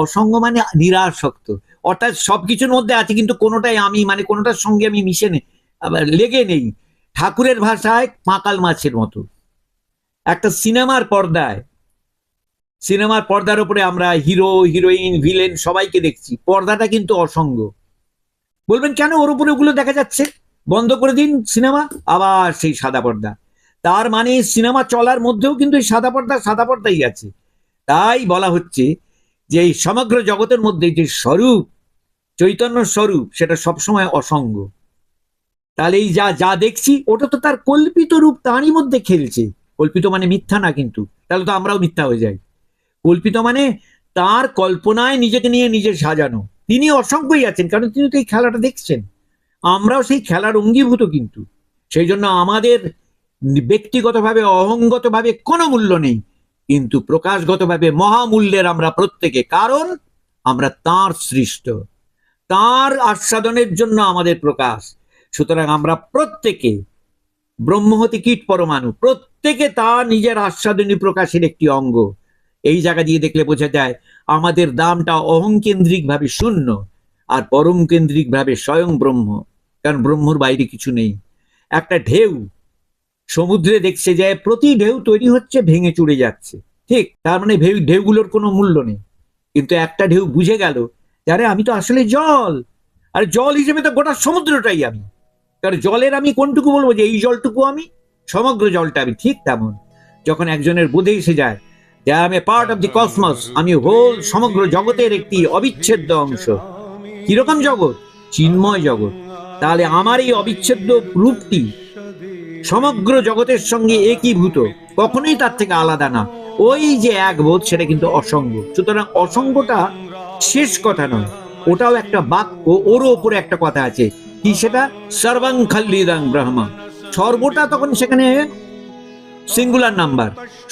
অসঙ্গ মানে নিরাসক্ত। অর্থাৎ সবকিছুর মধ্যে আছে, কিন্তু কোনোটাই আমি মানে কোনোটার সঙ্গে আমি মিশে নেই, আবার লেগে নেই। ঠাকুরের ভাষায় পাঁকাল মাছের মতো। একটা সিনেমার পর্দায়, সিনেমার পর্দার উপরে আমরা হিরো, হিরোইন, ভিলেন সবাইকে দেখছি। পর্দাটা কিন্তু অসঙ্গ। বলবেন কেন ওর উপরে ওগুলো দেখা যাচ্ছে? বন্ধ করে দিন সিনেমা, আবার সেই সাদা পর্দা। তার মানে সিনেমা চলার মধ্যেও কিন্তু সাদা পর্দা সাদা পর্দাই আছে। তাই বলা হচ্ছে যে এই সমগ্র জগতের মধ্যে যে স্বরূপ, চৈতন্য স্বরূপ, সেটা সবসময় অসঙ্গ। তাহলে এই যা যা দেখছি, ওটা তো তার কল্পিত রূপ তারই মধ্যে খেলছে। কল্পিত মানে মিথ্যা না কিন্তু, তাহলে তো আমরাও মিথ্যা হয়ে যাই। কল্পিত মানে তার কল্পনায় নিজেকে নিয়ে নিজে সাজানো। তিনি অসংখ্যই আছেন, কারণ তিনি তো এই খেলাটা দেখছেন। আমরাও সেই খেলার অঙ্গীভূত কিন্তু। সেই জন্য আমাদের ব্যক্তিগতভাবে, অহঙ্গতভাবে কোনো মূল্য নেই। কিন্তু প্রকাশগতভাবে মহামূল্যের আমরা প্রত্যেকে, কারণ আমরা তার সৃষ্ট। তার আস্বাদনের জন্য আমাদের প্রকাশ। সুতরাং আমরা প্রত্যেকে, ব্রহ্মহতি কীট পরমাণু, প্রত্যেকে তার নিজের আস্বাদনী প্রকাশের একটি অঙ্গ। এই জায়গা দিয়ে দেখলে বোঝা যায়, আমাদের দামটা অহংকেন্দ্রিক ভাবে শূন্য আর পরম কেন্দ্রিক ভাবে স্বয়ং ব্রহ্ম। কারণ ব্রহ্মর বাইরে কিছু নেই। একটা ঢেউ সমুদ্রে দেখছে যে প্রতি ঢেউ তৈরি হচ্ছে, ভেঙে চুড়ে যাচ্ছে। ঠিক? তার মানে ঢেউ, ঢেউগুলোর কোনো মূল্য নেই। কিন্তু একটা ঢেউ বুঝে গেল, আরে, আমি তো আসলে জল! আর জল হিসেবে তো গোটা সমুদ্রটাই আমি। কারণ জলের আমি কোনটুকু বলব যে, এই জলটুকু আমি, সমগ্র জলটা আমি, ঠিক তেমন। যখন একজনের বোধে এসে যায় যে আমি পার্ট অফ দি কসমস, আমি হোল, সমগ্র জগতের একটি অবিচ্ছেদ্য অংশ। কীরকম জগৎ? চিন্ময় জগৎ। তাহলে আমার এই অবিচ্ছেদ্য রূপটি সমগ্র জগতের সঙ্গে একীভূত, কখনোই তার থেকে আলাদা না। ওই যে এক বোধ, সেটা কিন্তু অসঙ্গ। সুতরাং অসঙ্গটা শেষ কথা নয়, ওটাও একটা বাক্য, ওরও ওপরে একটা কথা আছে। কি সেটা? সর্বাং খাল্লিদাং ব্রহ্মা। সর্বটা তখন সেখানে সিঙ্গুলার নাম্বার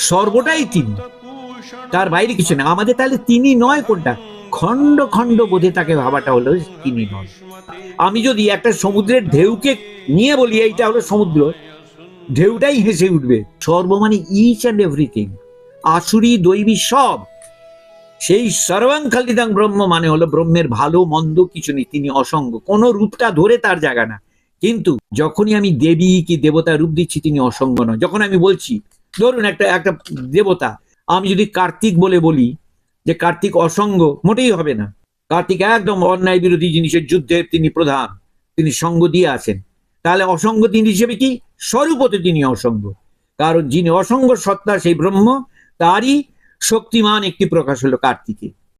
সর্বটাই তিনি। তার বাইরে কিছু না। আমাদের তাহলে তিনি নয় কোনটা? খণ্ড খণ্ড বোধে তাকে ভাবাটা হলো তিনি নয়। আমি যদি একটা সমুদ্রের ঢেউকে নিয়ে বলি, এইটা হলো সমুদ্র। ঢেউটাই হেসে উঠবে। সর্ব মানে ইচ অ্যান্ড এভরিথিং আসুরি দৈবী সব। সেই সর্বাং খালিদাং ব্রহ্ম মানে হলো ব্রহ্মের ভালো, মন্দ কিছু নেই। তিনি অসঙ্গ। কোনো রূপটা ধরে তার জায়গা না। কিন্তু যখনই আমি দেবী কি দেবতা রূপ দিচ্ছি, তিনি অসঙ্গ নয়। যখন আমি বলছি, ধরুন একটা একটা দেবতা, আমি যদি কার্তিক বলে বলি যে কার্তিক অসঙ্গ, মোটেই হবে না। কার্তিক একদম অন্যায় বিরোধী জিনিসের যুদ্ধে তিনি প্রধান। তিনি সঙ্গ দিয়ে আছেন। তাহলে অসঙ্গ তিনি হিসেবে কি? স্বরূপতে তিনি অসঙ্গ। কারণ যিনি অসঙ্গ সত্তা, সেই ব্রহ্ম, তারই শক্তিমান একটি প্রকাশ হলো কার্তিকে।